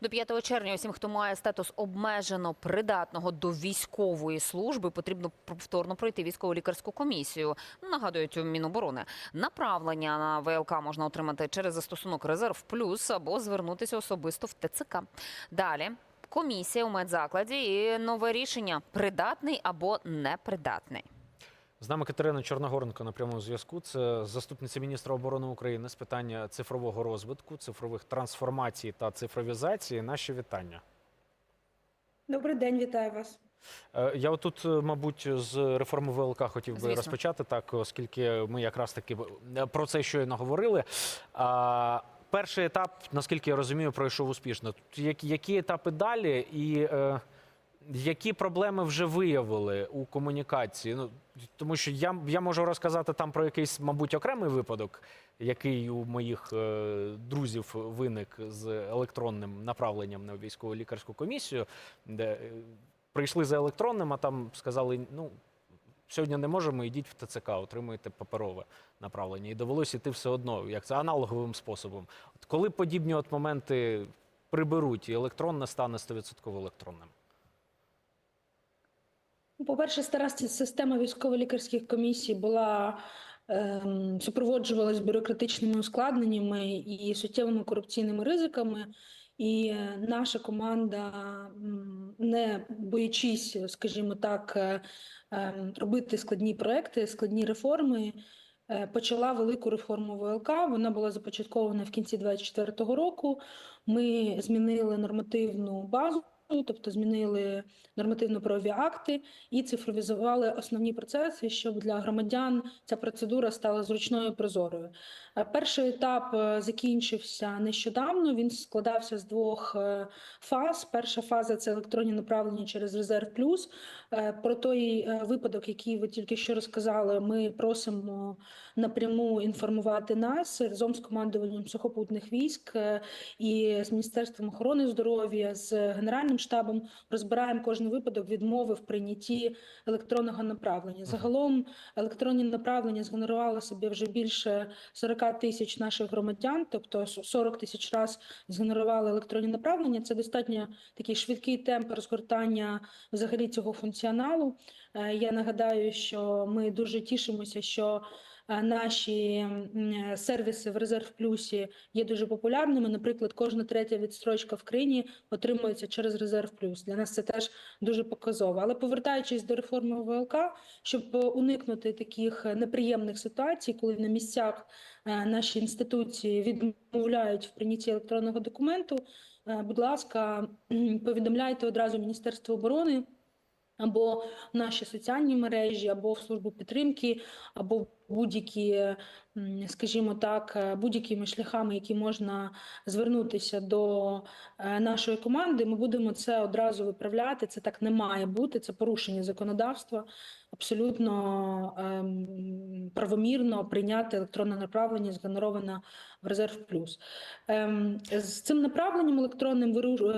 До 5 червня усім, хто має статус обмежено придатного до військової служби, потрібно повторно пройти військово-лікарську комісію. Нагадують у Міноборони. Направлення на ВЛК можна отримати через застосунок Резерв Плюс або звернутися особисто в ТЦК. Далі. Комісія у медзакладі і нове рішення придатний або непридатний. З нами Катерина Чорногоренко на прямому зв'язку. Це заступниця міністра оборони України з питання цифрового розвитку, цифрових трансформацій та цифровізації. Наші вітання. Добрий день, вітаю вас. Е, Я отут, е, мабуть, з реформи ВЛК хотів би Звісно. розпочати так, оскільки ми якраз таки е, про це щойно говорили. Перший етап, наскільки я розумію, пройшов успішно. Які, етапи далі і які проблеми вже виявили у комунікації? Ну, тому що я, я можу розказати там про якийсь, мабуть, окремий випадок, який у моїх е, друзів виник з електронним направленням на військово лікарську комісію, де е, прийшли за електронним, а там сказали: ну сьогодні не можемо, йдіть в ТЦК, отримуєте паперове направлення. І довелося йти все одно, як це аналоговим способом. От коли подібні от моменти приберуть, і електронне стане 100% електронним. Ну, По-перше, стара система військово-лікарських комісій була ем, супроводжувалась бюрократичними ускладненнями і суттєвими корупційними ризиками. І е, наша команда, не боячись, скажімо так, е, ем, робити складні проекти, складні реформи, е, почала велику реформу ВЛК. Вона була започаткована в кінці 2024 року. Ми змінили нормативну базу. Тобто змінили нормативно-правові акти і цифровізували основні процеси, щоб для громадян ця процедура стала зручною і прозорою. Е, Перший етап е, закінчився нещодавно. Він складався з двох е, фаз. Перша фаза це електронні направлення через резерв плюс. Про той випадок, який ви тільки що розказали, ми просимо напряму інформувати нас разом з командуванням сухопутних військ і з Міністерством охорони здоров'я, з Генеральним штабом розбираємо кожен випадок відмови в прийнятті електронного направлення. Загалом електронні направлення згенерували собі вже більше 40 тисяч наших громадян, тобто 40 тисяч раз згенерували електронні направлення. Це достатньо такий швидкий темп розгортання взагалі цього функціоналу. Е, Я нагадаю, що ми дуже тішимося, що наші сервіси в резерв плюсі є дуже популярними. Наприклад, кожна третя відстрочка в країні отримується через резерв плюс. Для нас це теж дуже показово. Але повертаючись до реформи ВЛК, щоб е, уникнути таких е, неприємних ситуацій, коли на місцях е, наші інституції відмовляють в прийнятті електронного документу. е, Будь ласка, повідомляйте одразу Міністерство оборони або наші соціальні мережі, або в службу підтримки, або будь-які, скажімо так, е, будь-якими шляхами, які можна звернутися до е, нашої команди. Ми будемо це одразу виправляти. Це так не має бути. Це порушення законодавства. Абсолютно ем, правомірно прийняти електронне направлення, згенероване в резерв плюс. Ем, з цим направленням електронним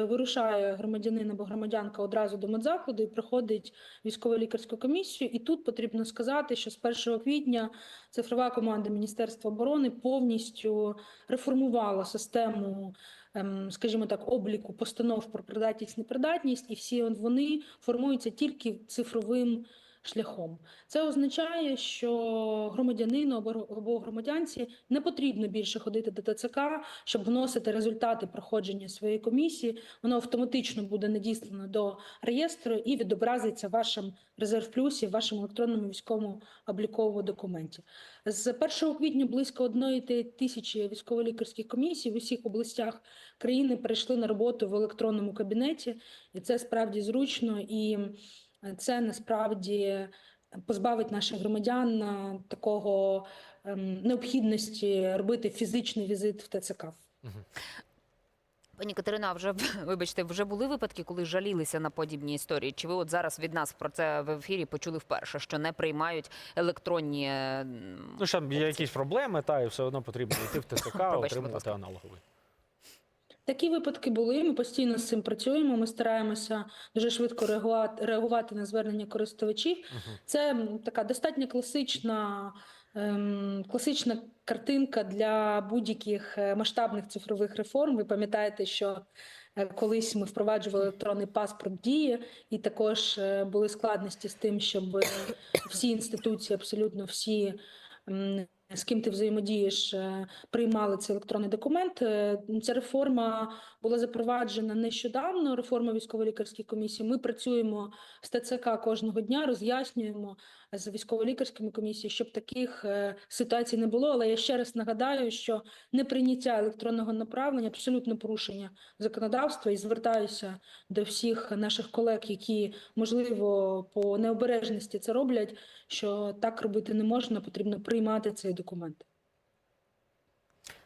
вирушає громадянин або громадянка одразу до медзакладу і проходить військово-лікарську комісію. І тут потрібно сказати, що з 1 квітня цифрова команда Міністерства оборони повністю реформувала систему, ем, скажімо так, обліку постанов про придатність непридатність, і всі вони формуються тільки цифровим шляхом. Це означає, що громадянину або громадянці не потрібно більше ходити до ТЦК, щоб вносити результати проходження своєї комісії. Воно автоматично буде надіслано до реєстру і відобразиться в вашому резерв плюсі, в вашому електронному військовому обліковому документі. З 1 квітня близько одної тисячі військово-лікарських комісій в усіх областях країни перейшли на роботу в електронному кабінеті, і це справді зручно і це насправді позбавить наших громадян е, такого ем, необхідності робити фізичний візит в ТЦК. Пані Катерина, вже вибачте, вже були випадки, коли жалілися на подібні історії? Чи ви от зараз від нас про це в ефірі почули вперше, що не приймають електронні е, Ну, що там є якісь проблеми, та і все одно потрібно йти в ТЦК, отримувати аналоговий. Такі випадки були. Ми постійно з цим працюємо. Ми стараємося дуже швидко реагувати, реагувати на звернення користувачів. Це така достатньо класична, ем, класична картинка для будь-яких е, масштабних цифрових реформ. Ви пам'ятаєте, що Е, Колись ми впроваджували електронний паспорт дії, і також е, були складності з тим, щоб всі інституції, абсолютно всі, з ким ти взаємодієш, е, приймали цей електронний документ. Е, Ця реформа була запроваджена нещодавно. Реформа військово-лікарської комісії. Ми працюємо з ТЦК кожного дня, роз'яснюємо з військово-лікарськими комісіями, щоб таких е, ситуацій не було. Але я ще раз нагадаю, що неприйняття електронного направлення абсолютно порушення законодавства і звертаюся до всіх наших колег, які можливо по необережності це роблять. Що так робити не можна, потрібно приймати цей документ.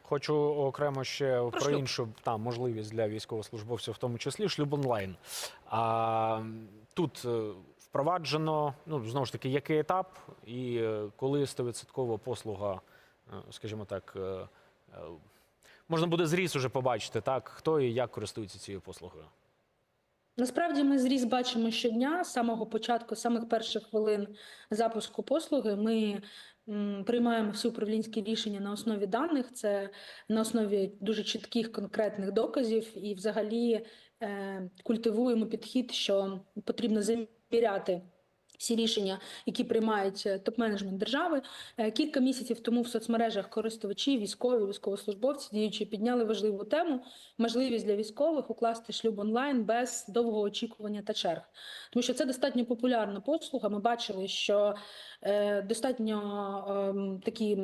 Хочу окремо ще про, шлюб. іншу там можливість для військовослужбовців, в тому числі шлюб онлайн. А тут е, впроваджено, ну знову ж таки, який етап, і е, коли 100% послуга, е, скажімо так, е, можна буде зріз уже побачити, так хто і як користується цією послугою. Насправді ми зріз бачимо щодня з самого початку, з самих перших хвилин запуску послуги. Ми приймаємо всі управлінські рішення на основі даних. Це на основі дуже чітких конкретних доказів, і взагалі е, культивуємо підхід, що потрібно заміряти. Всі рішення, які приймають е, топ-менеджмент держави, Е, кілька місяців тому в соцмережах користувачі, військові, військовослужбовці діючі підняли важливу тему можливість для військових укласти шлюб онлайн без довгого очікування та черг. Тому що це достатньо популярна послуга. Ми бачили, що достатньо ем, такі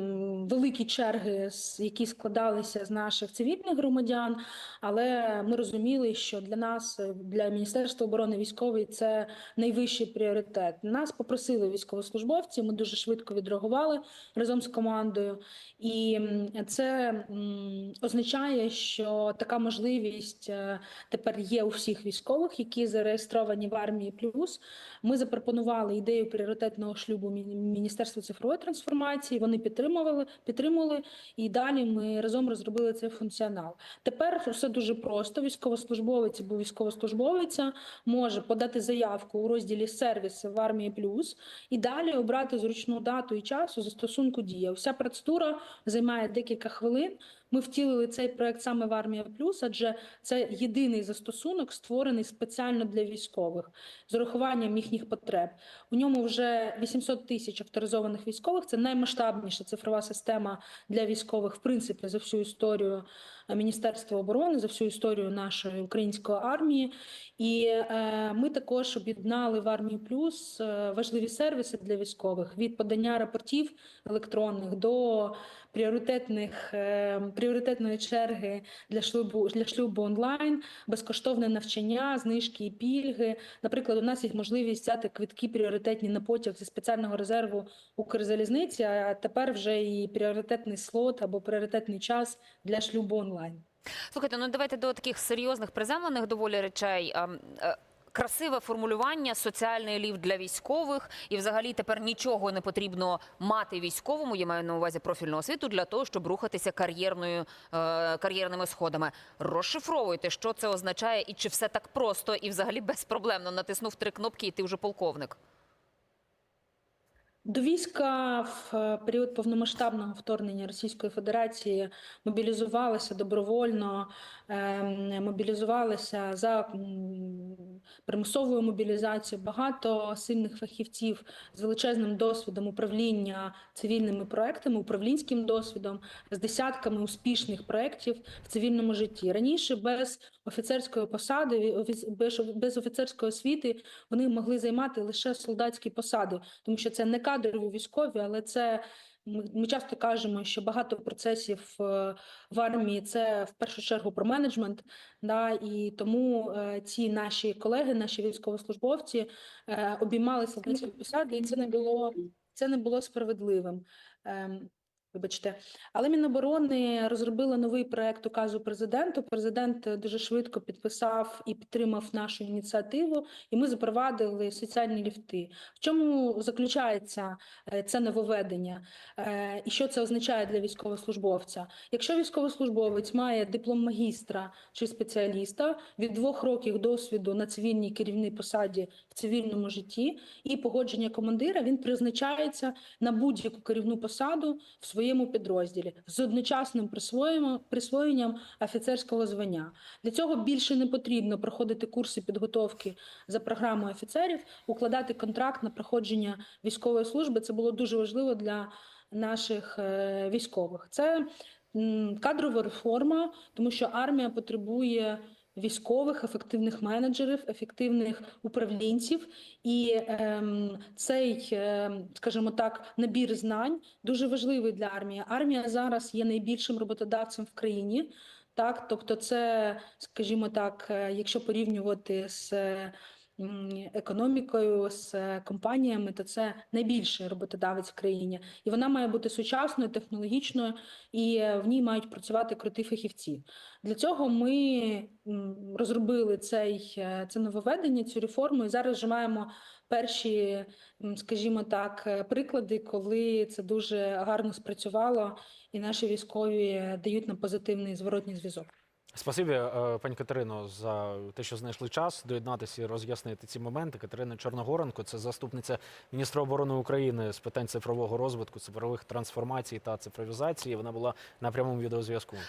великі черги, які складалися з наших цивільних громадян. Але ми розуміли, що для нас, е, для Міністерства оборони військової, це найвищий пріоритет. Нас попросили військовослужбовці. Ми дуже швидко відреагували разом з командою. І це означає, що така можливість е, тепер є у всіх військових, які зареєстровані в армії. Плюс ми запропонували ідею пріоритетного шлюбу Мі- Міністерства цифрової трансформації. Вони підтримували, підтримували, і далі ми разом розробили цей функціонал. Тепер все дуже просто. Військовослужбовець або військовослужбовиця може подати заявку у розділі сервіси в армії плюс і далі обрати зручну дату і часу застосунку дія. Вся процедура займає декілька хвилин. Ми втілили цей проект саме в армія плюс, адже це єдиний застосунок, створений спеціально для військових з урахуванням їхніх потреб. У ньому вже 800 тисяч авторизованих військових. Це наймасштабніша цифрова система для військових, в принципі, за всю історію Міністерства оборони, за всю історію нашої української армії. І е, ми також об'єднали в армії плюс е, важливі сервіси для військових від подання рапортів електронних до пріоритетних е, пріоритетної черги для шлюбу для шлюбу онлайн, безкоштовне навчання, знижки і пільги. Наприклад, у нас є можливість взяти квитки пріоритетні на потяг зі спеціального резерву Укрзалізниці, а тепер вже і пріоритетний слот або пріоритетний час для шлюбу онлайн. Слухайте, ну давайте до таких серйозних приземлених доволі речей. Ем, е, Красиве формулювання, соціальний ліфт для військових, і взагалі тепер нічого не потрібно мати військовому. Я маю на увазі профільну освіту для того, щоб рухатися кар'єрною е, кар'єрними сходами. Розшифровуйте, що це означає, і чи все так просто, і взагалі безпроблемно натиснув три кнопки, і ти вже полковник. До війська в е, період повномасштабного вторгнення Російської Федерації мобілізувалися добровольно, ем, мобілізувалися за примусовою мобілізацією багато сильних фахівців з величезним досвідом управління цивільними проектами, управлінським досвідом, з десятками успішних проєктів в цивільному житті. Раніше без офіцерської посади, без офіцерської освіти вони могли займати лише солдатські посади, тому що це не кадрові військові, але це ми, часто кажемо, що багато процесів е, в армії це в першу чергу про менеджмент. Да, і тому е, ці наші колеги, наші військовослужбовці обіймали солдатські посади, і це не було це не було справедливим. Вибачте, але Міноборони розробила новий проект указу президенту. Президент е, дуже швидко підписав і підтримав нашу ініціативу, і ми запровадили соціальні ліфти. В чому заключається е, це нововведення? Е, І що це означає для військовослужбовця? Якщо військовослужбовець має диплом магістра чи спеціаліста від двох років досвіду на цивільній керівній посаді в цивільному житті і погодження командира, він призначається на будь-яку керівну посаду в своїй своєму підрозділі з одночасним присвоєнням офіцерського звання. Для цього більше не потрібно проходити курси підготовки за програмою офіцерів, укладати контракт на проходження військової служби. Це було дуже важливо для наших е, військових. Це кадрова реформа, тому що армія потребує військових, ефективних менеджерів, ефективних управлінців. І ем, цей, ем, скажімо так, набір знань дуже важливий для армії. Армія зараз є найбільшим роботодавцем в країні. Так, тобто, це, скажімо так, е, якщо порівнювати з е, економікою, з е, компаніями, то це найбільший роботодавець в країні, і вона має бути сучасною, технологічною, і е, в ній мають працювати круті фахівці. Для цього ми розробили цей е, це нововведення, цю реформу, і зараз вже маємо перші, скажімо так, приклади, коли це дуже гарно спрацювало, і наші військові дають нам позитивний зворотній зв'язок. Спасибі, е, пані Катерино, за те, що знайшли час доєднатися і роз'яснити ці моменти. Катерина Чорногоренко, це заступниця міністра оборони України з питань цифрового розвитку, цифрових трансформацій та цифровізації. Вона була на прямому відеозв'язку.